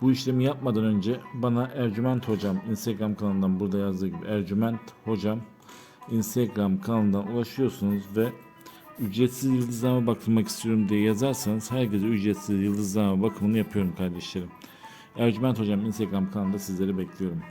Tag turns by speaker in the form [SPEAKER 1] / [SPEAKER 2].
[SPEAKER 1] bu işlemi yapmadan önce bana Ercüment Hocam Instagram kanalından burada yazdığı gibi Ercüment Hocam Instagram kanalından ulaşıyorsunuz ve ücretsiz yıldızlama bakılmak istiyorum diye yazarsanız herkese ücretsiz yıldızlama bakımını yapıyorum kardeşlerim. Ercüment Hocam Instagram kanalında sizleri bekliyorum.